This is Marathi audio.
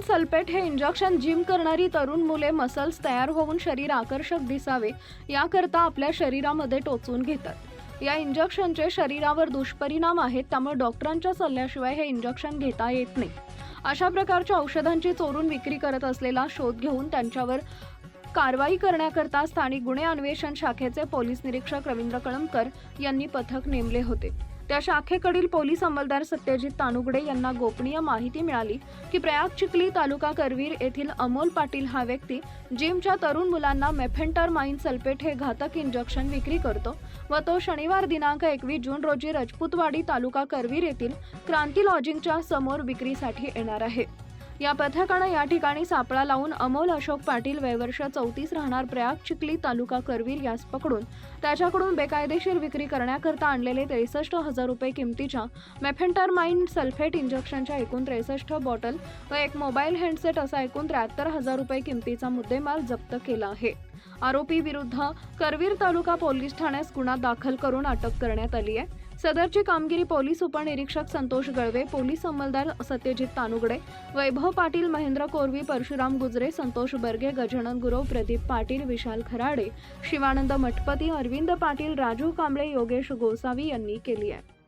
सल्फेट हे इंजेक्शन जिम करणारी तरुण मुले मसल्स तयार होऊन शरीर आकर्षक दिसावे याकरता आपल्या शरीरामध्ये टोचून घेतात. या इंजेक्शनचे शरीरावर दुष्परिणाम आहेत त्यामुळे डॉक्टरांच्या सल्ल्याशिवाय हे इंजेक्शन घेता येत नाही. अशा प्रकारच्या औषधांची चोरून विक्री करत असलेला शोध घेऊन त्यांच्यावर कारवाई करण्याकरता स्थानिक गुन्हे अन्वेषण शाखेचे पोलीस निरीक्षक रवींद्र कळमकर यांनी पथक नेमले होते. त्या शाखेकडील पोलीस अंमलदार सत्यजित तानुगडे यांना गोपनीय माहिती मिळाली की प्रयाग चिखली तालुका करवीर येथील अमोल पाटील हा व्यक्ती जिमच्या तरुण मुलांना मेफेंटरमाइन सल्फेट हे घातक इंजेक्शन विक्री करतो व तो शनिवार दिनांक एकवीस जून रोजी रजपूतवाडी तालुका करवीर येथील क्रांती लॉजिंगच्या समोर विक्रीसाठी येणार आहे. या पथकानं या ठिकाणी सापळा लावून अमोल अशोक पाटील वयवर्ष चौतीस राहणार प्रयाग चिखली तालुका करवीर यास पकडून त्याच्याकडून बेकायदेशीर विक्री करण्याकरता आणलेले त्रेसष्ट हजार रुपये किमतीच्या मेफेंटरमाइन सल्फेट इंजेक्शनच्या एकूण त्रेसष्ट बॉटल व एक मोबाईल हँडसेट असा एकूण त्र्याहत्तर हजार रुपये किमतीचा मुद्देमाल जप्त केला आहे. आरोपी विरुद्ध करवीर तालुका पोलीस ठाण्यास गुन्हा दाखल करून अटक करण्यात आली आहे. सदरची कामगिरी पोलीस उपनिरीक्षक संतोष गळवे पोलीस अंमलदार सत्यजित तानुगडे वैभव पाटील महेंद्र कोरवी परशुराम गुजरे संतोष बर्गे गजानन गुरव प्रदीप पाटील विशाल खराडे शिवानंद मठपती अरविंद पाटील राजू कांबळे योगेश गोसावी यांनी केली आहे.